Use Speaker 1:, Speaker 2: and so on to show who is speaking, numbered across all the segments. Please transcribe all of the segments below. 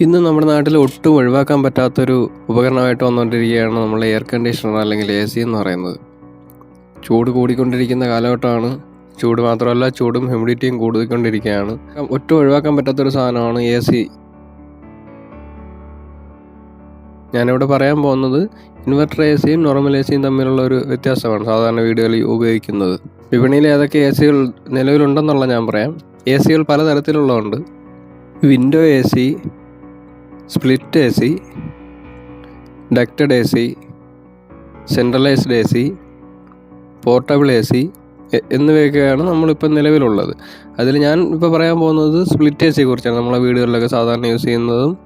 Speaker 1: ഇന്ന് നമ്മുടെ നാട്ടിൽ ഒട്ടും ഒഴിവാക്കാൻ പറ്റാത്തൊരു ഉപകരണമായിട്ട് വന്നുകൊണ്ടിരിക്കുകയാണ് നമ്മൾ എയർ കണ്ടീഷണർ അല്ലെങ്കിൽ എ സി എന്ന് പറയുന്നത്. ചൂട് കൂടിക്കൊണ്ടിരിക്കുന്ന കാലഘട്ടമാണ്. ചൂട് മാത്രമല്ല ചൂടും ഹ്യൂമിഡിറ്റിയും കൂടിക്കൊണ്ടിരിക്കുകയാണ്. ഒട്ടും ഒഴിവാക്കാൻ പറ്റാത്തൊരു സാധനമാണ് എ സി ഞാനിവിടെ പറയാൻ പോകുന്നത് ഇൻവെർട്ടർ എ സിയും നോർമൽ എ സിയും തമ്മിലുള്ള ഒരു വ്യത്യാസമാണ് സാധാരണ വീടുകളിൽ ഉപയോഗിക്കുന്നത്. വിപണിയിൽ ഏതൊക്കെ എ സികൾ നിലവിലുണ്ടെന്നുള്ള ഞാൻ പറയാം. എ സികൾ പലതരത്തിലുള്ളതുണ്ട്. Window A C split A C ducted A C centralised A C portable A C എന്നിവയൊക്കെയാണ് നമ്മളിപ്പോൾ നിലവിലുള്ളത്. അതിൽ ഞാൻ ഇപ്പോൾ പറയാൻ പോകുന്നത് സ്പ്ലിറ്റ് എ സിയെ കുറിച്ചാണ്. നമ്മളെ വീടുകളിലൊക്കെ സാധാരണ യൂസ് ചെയ്യുന്നതും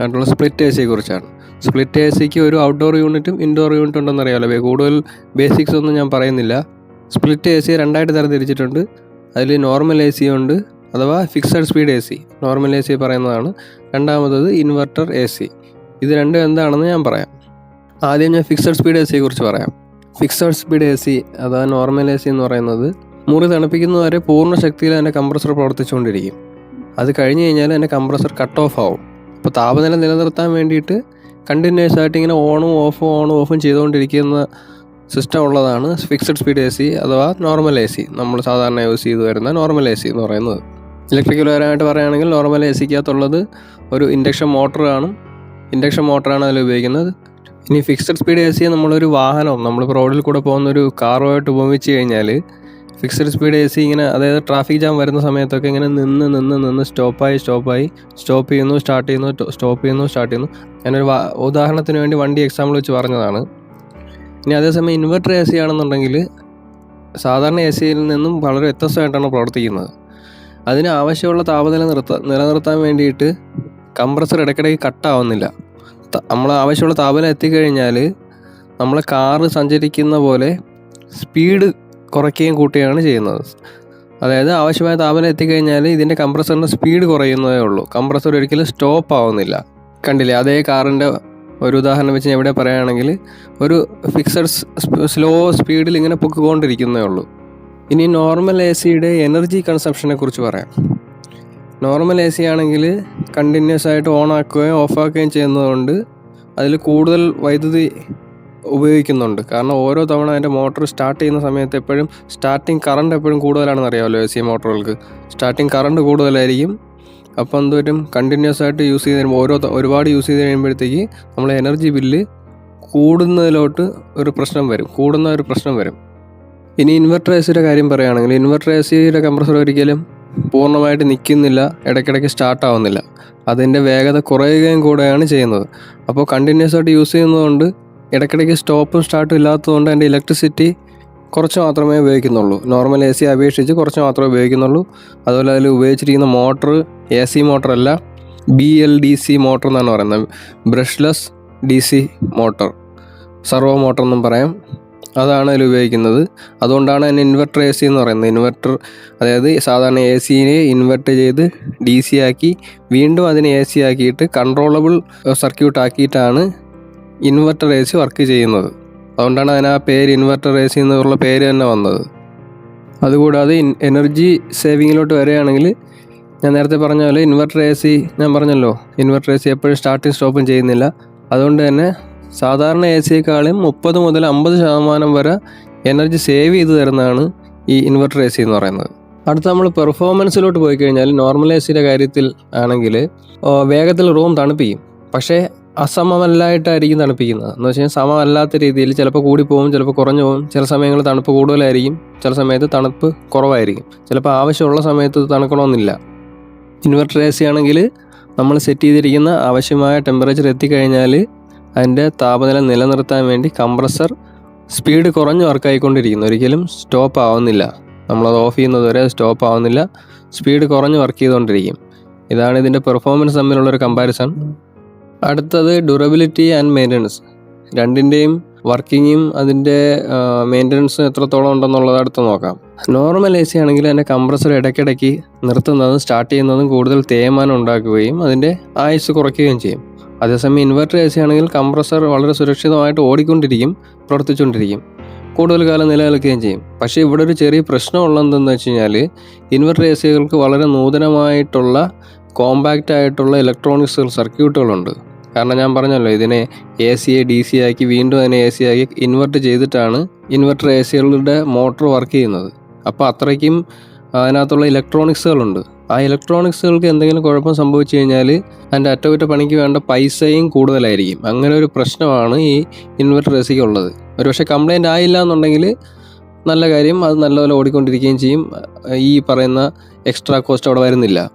Speaker 1: ആയിട്ടുള്ള സ്പ്ലിറ്റ് എ സിയെ കുറിച്ചാണ്. സ്പ്ലിറ്റ് എ സിക്ക് ഒരു ഔട്ട്ഡോർ യൂണിറ്റും ഇൻഡോർ യൂണിറ്റും ഉണ്ടെന്ന് അറിയാമല്ലോ കൂടുതൽ ബേസിക്സ് ഒന്നും ഞാൻ പറയുന്നില്ല. സ്പ്ലിറ്റ് എ സി രണ്ടായിട്ട് തരംതിരിച്ചിട്ടുണ്ട്. അതിൽ നോർമൽ എ സി ഉണ്ട് അഥവാ fixed speed A C. Normal A C പറയുന്നതാണ്. രണ്ടാമത്തത് ഇൻവെർട്ടർ എ സി ഇത് രണ്ടും എന്താണെന്ന് ഞാൻ പറയാം. ആദ്യം ഞാൻ ഫിക്സഡ് സ്പീഡ് എ സിയെ കുറിച്ച് പറയാം. ഫിക്സഡ് സ്പീഡ് എ സി അഥവാ നോർമൽ എ സി എന്ന് പറയുന്നത് മുറി തണുപ്പിക്കുന്നവരെ പൂർണ ശക്തിയിൽ എന്റെ കംപ്രസർ പ്രവർത്തിച്ചുകൊണ്ടിരിക്കും. അത് കഴിഞ്ഞ് കഴിഞ്ഞാൽ എന്റെ കംപ്രസർ കട്ട് ഓഫ് ആവും. അപ്പോൾ താപനില നിലനിർത്താൻ വേണ്ടിയിട്ട് കണ്ടിന്യൂസ് ആയിട്ട് ഇങ്ങനെ ഓണും ഓഫും ഓണും ഓഫും ചെയ്തുകൊണ്ടിരിക്കുന്ന സിസ്റ്റം ഉള്ളതാണ് ഫിക്സഡ് സ്പീഡ് എ സി അഥവാ നോർമൽ എ സി നമ്മൾ സാധാരണ യൂസ് ചെയ്ത് വരുന്ന നോർമൽ എ സി എന്ന് പറയുന്നത്. ഇലക്ട്രിക്കൽ പരമായിട്ട് പറയുകയാണെങ്കിൽ നോർമൽ എ സിക്കകത്തുള്ളത് ഒരു ഇൻഡക്ഷൻ മോട്ടർ കാണും ഇൻഡക്ഷൻ മോട്ടറാണ് അതിൽ ഉപയോഗിക്കുന്നത്. ഇനി ഫിക്സഡ് സ്പീഡ് എ സി നമ്മളൊരു വാഹനം നമ്മളിപ്പോൾ റോഡിൽ കൂടെ പോകുന്ന ഒരു കാറുമായിട്ട് ഉപയോഗിച്ച് കഴിഞ്ഞാൽ ഫിക്സഡ് സ്പീഡ് എ സി ഇങ്ങനെ അതായത് ട്രാഫിക് ജാം വരുന്ന സമയത്തൊക്കെ ഇങ്ങനെ നിന്ന് നിന്ന് നിന്ന് സ്റ്റോപ്പായി സ്റ്റോപ്പായി സ്റ്റോപ്പ് ചെയ്യുന്നു സ്റ്റാർട്ട് ചെയ്യുന്നു സ്റ്റോപ്പ് ചെയ്യുന്നു സ്റ്റാർട്ട് ചെയ്യുന്നു. ഞാനൊരു ഉദാഹരണത്തിന് വേണ്ടി വണ്ടി എക്സാമ്പിൾ വെച്ച് പറഞ്ഞതാണ്. ഇനി അതേസമയം ഇൻവെർട്ടർ എ സി ആണെന്നുണ്ടെങ്കിൽ സാധാരണ എ സിയിൽ നിന്നും വളരെ വ്യത്യസ്തമായിട്ടാണ് പ്രവർത്തിക്കുന്നത്. അതിന് ആവശ്യമുള്ള താപനില നിർത്ത നിലനിർത്താൻ വേണ്ടിയിട്ട് കംപ്രസർ ഇടയ്ക്കിടയ്ക്ക് കട്ടാവുന്നില്ല നമ്മൾ ആവശ്യമുള്ള താപനില എത്തിക്കഴിഞ്ഞാൽ നമ്മൾ കാറ് സഞ്ചരിക്കുന്ന പോലെ സ്പീഡ് കുറയ്ക്കുകയും കൂട്ടുകയാണ് ചെയ്യുന്നത്. അതായത് ആവശ്യമായ താപനില എത്തിക്കഴിഞ്ഞാൽ ഇതിന്റെ കംപ്രസറിന്റെ സ്പീഡ് കുറയുന്നതേ ഉള്ളൂ. കംപ്രസർ ഒരിക്കലും സ്റ്റോപ്പ് ആവുന്നില്ല. കണ്ടില്ലേ? അതേ കാറിന്റെ ഒരു ഉദാഹരണം വെച്ച് ഞാൻ ഇവിടെ പറയുകയാണെങ്കിൽ ഒരു ഫിക്സഡ് സ്ലോ സ്പീഡിൽ ഇങ്ങനെ പൊക്കിക്കൊണ്ടിരിക്കുന്നേ ഉള്ളൂ. ഇനി നോർമൽ എ സിയുടെ എനർജി കൺസപ്ഷനെ കുറിച്ച് പറയാം. നോർമൽ എ സി ആണെങ്കിൽ കണ്ടിന്യൂസ് ആയിട്ട് ഓൺ ആക്കുകയും ഓഫ് ആക്കുകയും ചെയ്യുന്നതുകൊണ്ട് അതിൽ കൂടുതൽ വൈദ്യുതി ഉപയോഗിക്കുന്നുണ്ട്. കാരണം ഓരോ തവണ അതിന്റെ മോട്ടോർ സ്റ്റാർട്ട് ചെയ്യുന്ന സമയത്ത് എപ്പോഴും സ്റ്റാർട്ടിങ് കറണ്ട് എപ്പോഴും കൂടുതലാണെന്ന് അറിയാമല്ലോ എ സി മോട്ടോറുകൾക്ക് സ്റ്റാർട്ടിങ് കറണ്ട് കൂടുതലായിരിക്കും. അപ്പോൾ എന്തുവരും കണ്ടിന്യൂസ് ആയിട്ട് യൂസ് ചെയ്ത് കഴിയുമ്പോൾ ഓരോ ഒരുപാട് യൂസ് ചെയ്ത് കഴിയുമ്പോഴത്തേക്ക് നമ്മളെ എനർജി ബില്ല് കൂടുന്നതിലോട്ട് ഒരു പ്രശ്നം വരും. കൂടുന്ന ഒരു പ്രശ്നം വരും. ഇനി ഇൻവെർട്ടർ എ സിയുടെ കാര്യം പറയുകയാണെങ്കിൽ ഇൻവെർട്ടർ എ സിയുടെ കംപ്രസർ ഒരിക്കലും പൂർണമായിട്ട് നിൽക്കുന്നില്ല ഇടയ്ക്കിടയ്ക്ക് സ്റ്റാർട്ട് ആവുന്നില്ല. അതിന്റെ വേഗത കുറയുകയും കൂടെയാണ് ചെയ്യുന്നത്. അപ്പോൾ കണ്ടിന്യൂസ് ആയിട്ട് യൂസ് ചെയ്യുന്നതുകൊണ്ട് ഇടയ്ക്കിടയ്ക്ക് സ്റ്റോപ്പും സ്റ്റാർട്ടും ഇല്ലാത്തതുകൊണ്ട് അതിന്റെ ഇലക്ട്രിസിറ്റി കുറച്ച് മാത്രമേ ഉപയോഗിക്കുന്നുള്ളൂ. നോർമൽ എ സി അപേക്ഷിച്ച് കുറച്ച് മാത്രമേ ഉപയോഗിക്കുന്നുള്ളൂ. അതുപോലെ അതിൽ ഉപയോഗിച്ചിരിക്കുന്ന മോട്ടർ എ സി മോട്ടർ അല്ല B L D C motor എന്നാണ് പറയുന്നത്. Brushless D C motor servo motor എന്നും പറയാം. അതാണ് അതിൽ ഉപയോഗിക്കുന്നത്. അതുകൊണ്ടാണ് അതിന് ഇൻവെർട്ടർ എ സി എന്ന് പറയുന്നത്. ഇൻവെർട്ടർ അതായത് സാധാരണ എ സിനെ ഇൻവെർട്ട് ചെയ്ത് ഡി സി ആക്കി വീണ്ടും അതിനെ എ സി ആക്കിയിട്ട് കൺട്രോളബിൾ സർക്യൂട്ട് ആക്കിയിട്ടാണ് ഇൻവെർട്ടർ എ സി വർക്ക് ചെയ്യുന്നത്. അതുകൊണ്ടാണ് അതിന് ആ പേര് ഇൻവെർട്ടർ എ സി എന്നുള്ള പേര് തന്നെ വന്നത്. അതുകൂടാതെ എനർജി സേവിങ്ങിലോട്ട് വരികയാണെങ്കിൽ ഞാൻ നേരത്തെ പറഞ്ഞ പോലെ ഇൻവെർട്ടർ എ സി ഞാൻ പറഞ്ഞല്ലോ ഇൻവെർട്ടർ എ സി എപ്പോഴും സ്റ്റാർട്ടിങ് സ്റ്റോപ്പും ചെയ്യുന്നില്ല. അതുകൊണ്ട് തന്നെ സാധാരണ എ സിയെക്കാളും മുപ്പത് മുതൽ അമ്പത് ശതമാനം വരെ എനർജി സേവ് ചെയ്ത് തരുന്നതാണ് ഈ ഇൻവെർട്ടർ എ സി എന്ന് പറയുന്നത്. അടുത്ത നമ്മൾ പെർഫോമൻസിലോട്ട് പോയി കഴിഞ്ഞാൽ നോർമൽ എ സിയുടെ കാര്യത്തിൽ ആണെങ്കിൽ വേഗത്തിൽ റൂം തണുപ്പിക്കും. പക്ഷേ അസമമല്ലായിട്ടായിരിക്കും തണുപ്പിക്കുന്നത്. എന്ന് വെച്ച് കഴിഞ്ഞാൽ സമമല്ലാത്ത രീതിയിൽ ചിലപ്പോൾ കൂടിപ്പോവും ചിലപ്പോൾ കുറഞ്ഞു പോകും ചില സമയങ്ങളിൽ തണുപ്പ് കൂടുതലായിരിക്കും ചില സമയത്ത് തണുപ്പ് കുറവായിരിക്കും. ചിലപ്പോൾ ആവശ്യമുള്ള സമയത്ത് തണുക്കണമെന്നില്ല. ഇൻവെർട്ടർ എ സി ആണെങ്കിൽ നമ്മൾ സെറ്റ് ചെയ്തിരിക്കുന്ന ആവശ്യമായ ടെമ്പറേച്ചർ എത്തിക്കഴിഞ്ഞാൽ അതിന്റെ താപനില നിലനിർത്താൻ വേണ്ടി കംപ്രസർ സ്പീഡ് കുറഞ്ഞ് വർക്കായിക്കൊണ്ടിരിക്കുന്നു. ഒരിക്കലും സ്റ്റോപ്പ് ആവുന്നില്ല. നമ്മളത് ഓഫ് ചെയ്യുന്നത് വരെ സ്റ്റോപ്പ് ആവുന്നില്ല. സ്പീഡ് കുറഞ്ഞ് വർക്ക് ചെയ്തുകൊണ്ടിരിക്കും. ഇതാണ് ഇതിന്റെ പെർഫോമൻസ് തമ്മിലുള്ളൊരു കമ്പാരിസൺ. അടുത്തത് ഡ്യൂറബിലിറ്റി ആൻഡ് മെയിന്റനൻസ്. രണ്ടിന്റെയും വർക്കിങ്ങും അതിന്റെ മെയിന്റനൻസും എത്രത്തോളം ഉണ്ടെന്നുള്ളത് അടുത്ത് നോക്കാം. നോർമൽ എ സി ആണെങ്കിൽ അതിന്റെ കംപ്രസർ ഇടയ്ക്കിടയ്ക്ക് നിർത്തുന്നതും സ്റ്റാർട്ട് ചെയ്യുന്നതും കൂടുതൽ തേയ്മാനം ഉണ്ടാക്കുകയും അതിന്റെ ആയുസ് കുറയ്ക്കുകയും ചെയ്യും. അതേസമയം ഇൻവെർട്ടർ എ സി ആണെങ്കിൽ കംപ്രസർ വളരെ സുരക്ഷിതമായിട്ട് ഓടിക്കൊണ്ടിരിക്കും പ്രവർത്തിച്ചുകൊണ്ടിരിക്കും. കൂടുതൽ കാലം നിലനിൽക്കുകയും ചെയ്യും. പക്ഷേ ഇവിടെ ഒരു ചെറിയ പ്രശ്നമുള്ള എന്തെന്ന് വെച്ച് കഴിഞ്ഞാൽ ഇൻവെർട്ടർ എ സികൾക്ക് വളരെ നൂതനമായിട്ടുള്ള കോമ്പാക്റ്റ് ആയിട്ടുള്ള ഇലക്ട്രോണിക്സ് സർക്യൂട്ടുകളുണ്ട് കാരണം ഞാൻ പറഞ്ഞല്ലോ ഇതിനെ എ സി ഡി സി ആക്കി വീണ്ടും അതിനെ എ സി ആക്കി ഇൻവെർട്ട് ചെയ്തിട്ടാണ് ഇൻവെർട്ടർ എ സികളുടെ മോട്ടോർ വർക്ക് ചെയ്യുന്നത്. അപ്പോൾ അത്രയ്ക്കും അതിനകത്തുള്ള ഇലക്ട്രോണിക്സുകളുണ്ട്. ആ ഇലക്ട്രോണിക്സുകൾക്ക് എന്തെങ്കിലും കുഴപ്പം സംഭവിച്ചു കഴിഞ്ഞാൽ അതിന്റെ അറ്റകുറ്റ പണിക്ക് വേണ്ട പൈസയും കൂടുതലായിരിക്കും. അങ്ങനെ ഒരു പ്രശ്നമാണ് ഈ ഇൻവെർട്ടർ എ സിക്ക് ഉള്ളത്. ഒരുപക്ഷെ കംപ്ലയിന്റ് ആയില്ല എന്നുണ്ടെങ്കിൽ നല്ല കാര്യം അത് നല്ലപോലെ ഓടിക്കൊണ്ടിരിക്കുകയും ചെയ്യും. ഈ പറയുന്ന എക്സ്ട്രാ കോസ്റ്റ് അവിടെ വരുന്നില്ല.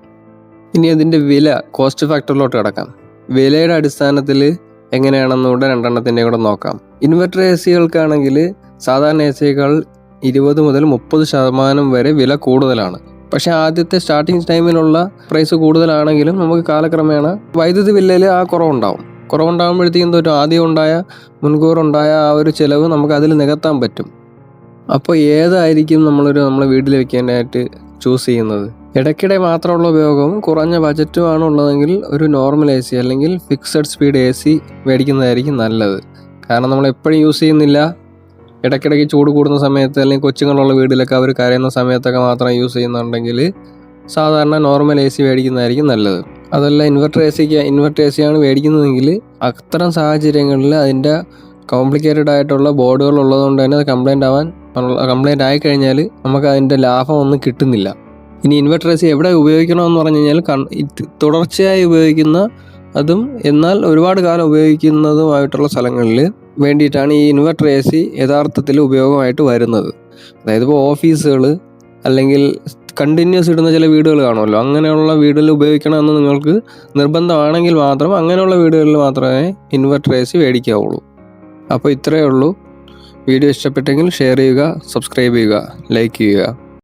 Speaker 1: ഇനി അതിന്റെ വില കോസ്റ്റ് ഫാക്ടറിലോട്ട് കിടക്കാം. വിലയുടെ അടിസ്ഥാനത്തിൽ എങ്ങനെയാണെന്നുകൂടെ രണ്ടെണ്ണത്തിന്റെ കൂടെ നോക്കാം. ഇൻവെർട്ടർ എ സികൾക്കാണെങ്കിൽ സാധാരണ എ സിയേക്കാൾ ഇരുപത് മുതൽ മുപ്പത് ശതമാനം വരെ വില കൂടുതലാണ്. പക്ഷെ ആദ്യത്തെ സ്റ്റാർട്ടിങ് ടൈമിലുള്ള പ്രൈസ് കൂടുതലാണെങ്കിലും നമുക്ക് കാലക്രമേണ വൈദ്യുതി ബില്ലിൽ ആ കുറവുണ്ടാവും. കുറവുണ്ടാകുമ്പോഴത്തേക്കും തോറ്റും ആദ്യം ഉണ്ടായ മുൻകൂറുണ്ടായ ആ ഒരു ചിലവ് നമുക്ക് അതിൽ നികത്താൻ പറ്റും. അപ്പോൾ ഏതായിരിക്കും നമ്മളൊരു നമ്മളെ വീട്ടിൽ വെക്കാനായിട്ട് ചൂസ് ചെയ്യുന്നത്? ഇടയ്ക്കിടെ മാത്രമുള്ള ഉപയോഗവും കുറഞ്ഞ ബജറ്റുമാണ് ഉള്ളതെങ്കിൽ ഒരു നോർമൽ എ സി അല്ലെങ്കിൽ ഫിക്സഡ് സ്പീഡ് എ സി മേടിക്കുന്നതായിരിക്കും നല്ലത്. കാരണം നമ്മൾ എപ്പോഴും യൂസ് ചെയ്യുന്നില്ല. ഇടയ്ക്കിടയ്ക്ക് ചൂട് കൂടുന്ന സമയത്ത് അല്ലെങ്കിൽ കൊച്ചുങ്ങളുള്ള വീടിലൊക്കെ അവർ കരയുന്ന സമയത്തൊക്കെ മാത്രം യൂസ് ചെയ്യുന്നുണ്ടെങ്കിൽ സാധാരണ നോർമൽ എ സി മേടിക്കുന്നതായിരിക്കും നല്ലത്. അതല്ല ഇൻവെർട്ടർ എ സിക്ക് ഇൻവെർട്ടർ എ സിയാണ് മേടിക്കുന്നതെങ്കിൽ അത്തരം സാഹചര്യങ്ങളിൽ അതിന്റെ കോംപ്ലിക്കേറ്റഡ് ആയിട്ടുള്ള ബോർഡുകൾ ഉള്ളതുകൊണ്ട് തന്നെ അത് കംപ്ലൈന്റ് ആവാൻ കംപ്ലൈന്റ് ആയി കഴിഞ്ഞാൽ നമുക്ക് അതിന്റെ ലാഭം ഒന്നും കിട്ടുന്നില്ല. ഇനി ഇൻവെർട്ടർ എ സി എവിടെ ഉപയോഗിക്കണമെന്ന് പറഞ്ഞു കഴിഞ്ഞാൽ തുടർച്ചയായി ഉപയോഗിക്കുന്ന അതും എന്നാൽ ഒരുപാട് കാലം ഉപയോഗിക്കുന്നതുമായിട്ടുള്ള സ്ഥലങ്ങളിൽ വേണ്ടിയിട്ടാണ് ഈ ഇൻവെർട്ടർ എ സി യഥാർത്ഥത്തിൽ ഉപയോഗമായിട്ട് വരുന്നത്. അതായത് ഇപ്പോൾ ഓഫീസുകൾ അല്ലെങ്കിൽ കണ്ടിന്യൂസ് ഇടുന്ന ചില വീടുകൾ കാണുമല്ലോ. അങ്ങനെയുള്ള വീടുകളിൽ ഉപയോഗിക്കണമെന്ന് നിങ്ങൾക്ക് നിർബന്ധമാണെങ്കിൽ മാത്രം അങ്ങനെയുള്ള വീടുകളിൽ മാത്രമേ ഇൻവെർട്ടർ എ സി മേടിക്കാവുള്ളൂ. അപ്പോൾ ഇത്രയേ ഉള്ളൂ. വീഡിയോ ഇഷ്ടപ്പെട്ടെങ്കിൽ ഷെയർ ചെയ്യുക സബ്സ്ക്രൈബ് ചെയ്യുക ലൈക്ക് ചെയ്യുക.